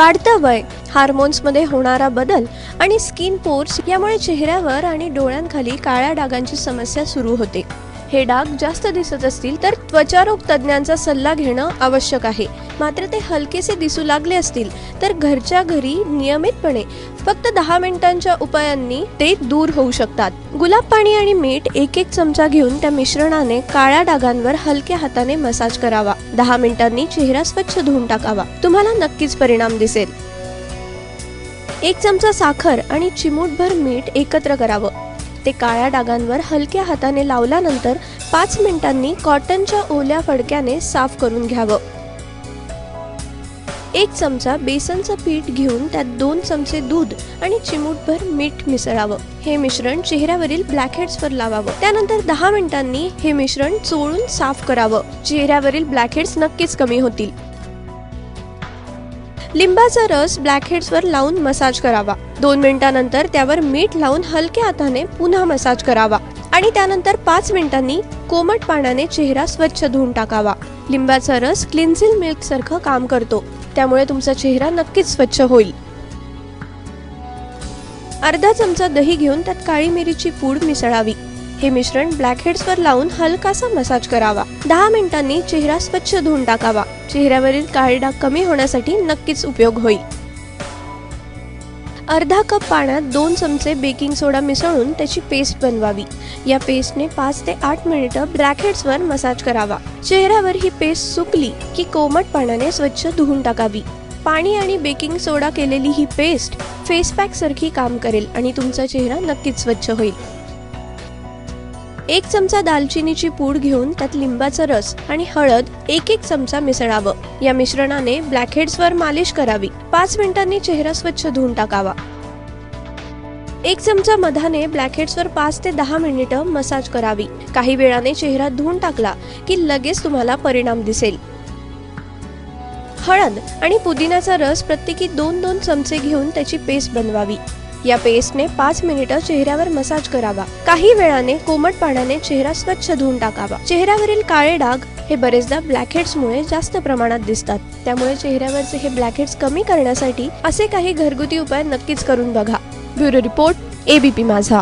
वाढतं वय हार्मोन्समध्ये होणारा बदल आणि स्किन पोर्स यामुळे चेहऱ्यावर आणि डोळ्यांखाली काळ्या डागांची समस्या सुरू होते. हे डाग जास्त दिसत असतील तर त्वचारोग तज्ज्ञांचा सल्ला घेणं आवश्यक आहे. मात्र ते हलकेसे दिसू लागले असतील तर घरच्या घरी नियमितपणे फक्त दहा मिनिटांच्या उपायांनी ते दूर होऊ शकतात. गुलाब पाणी आणि मीठ एक एक चमचा घेऊन त्या मिश्रणाने काळ्या डागांवर हलक्या हाताने मसाज करावा. दहा मिनिटांनी चेहरा स्वच्छ धुवून टाकावा. तुम्हाला नक्कीच परिणाम दिसेल. एक चमचा साखर आणि चिमूटभर मीठ एकत्र करावं. ते काळ्या डागांवर हलक्या हाताने लावल्यानंतर पाच मिनिटांनी कॉटनच्या ओल्या फडक्याने साफ करून घ्यावं. एक चमचा बेसनचं पीठ घेऊन त्यात दोन चमचे दूध आणि चिमूटभर मीठ मिसळावं. हे मिश्रण चेहऱ्यावरील ब्लॅकहेड्सवर लावावं. त्यानंतर दहा मिनिटांनी हे मिश्रण चोळून साफ करावं. चेहऱ्यावरील ब्लॅकहेड्स नक्कीच कमी होतील. लिंबाचा रस ब्लॅकहेड्सवर लावून मसाज करावा. दोन मिनिटानंतर त्यावर मीठ लावून हलक्या हाताने पुन्हा मसाज करावा. आणि त्यानंतर पाच मिनिटांनी कोमट पाण्याने चेहरा स्वच्छ धुवून टाकावा. लिंबाचा रस क्लिन्झिल मिल्क सारखं काम करतो. त्यामुळे तुमचा चेहरा नक्कीच स्वच्छ होईल. अर्धा चमचा दही घेऊन त्यात काळी मिरीची पूड मिसळावी. हे मिश्रण ब्लॅकहेड्सवर लावून हलकासा मसाज करावा. दहा मिनिटांनी चेहरा स्वच्छ धुवून टाकावा. चेहऱ्यावरील काळे डाग कमी होण्यासाठी नक्कीच उपयोग होईल. अर्धा कप पाण्यात दोन चमचे बेकिंग सोडा मिसळून त्याची पेस्ट बनवावी. या पेस्टने पाच ते आठ मिनिटं ब्लॅकहेड्सवर मसाज करावा. चेहऱ्यावर ही पेस्ट सुकली की कोमट पाण्याने स्वच्छ धुवून टाकावी. पाणी आणि बेकिंग सोडा केलेली ही पेस्ट फेस पॅक सारखी काम करेल आणि तुमचा चेहरा नक्कीच स्वच्छ होईल. एक चमचा दालचिनीची पूड घेऊन त्यात लिंबाचा रस आणि हळद एक एक चमचा मिसळावं. या मिश्रणाने ब्लॅकहेड्सवर मालिश करावी. पाच मिनिटांनी चेहरा स्वच्छ धुवून टाकावा. एक चमचा मधाने ब्लॅकहेड्सवर पाच ते दहा मिनिटं मसाज करावी. काही वेळाने चेहरा धुवून टाकला की लगेच तुम्हाला परिणाम दिसेल. हळद आणि पुदिन्याचा रस प्रत्येकी दोन दोन चमचे घेऊन त्याची पेस्ट बनवावी. या पेस्टने पाच मिनिटं चेहऱ्यावर मसाज करावा. काही वेळाने कोमट पाण्याने चेहरा स्वच्छ धुवून टाकावा. चेहऱ्यावरील काळे डाग हे बरेचदा ब्लॅकहेड्समुळे जास्त प्रमाणात दिसतात. त्यामुळे चेहऱ्यावरचे हे ब्लॅकहेड्स कमी करण्यासाठी असे काही घरगुती उपाय नक्कीच करून बघा. ब्युरो रिपोर्ट एबीपी माझा.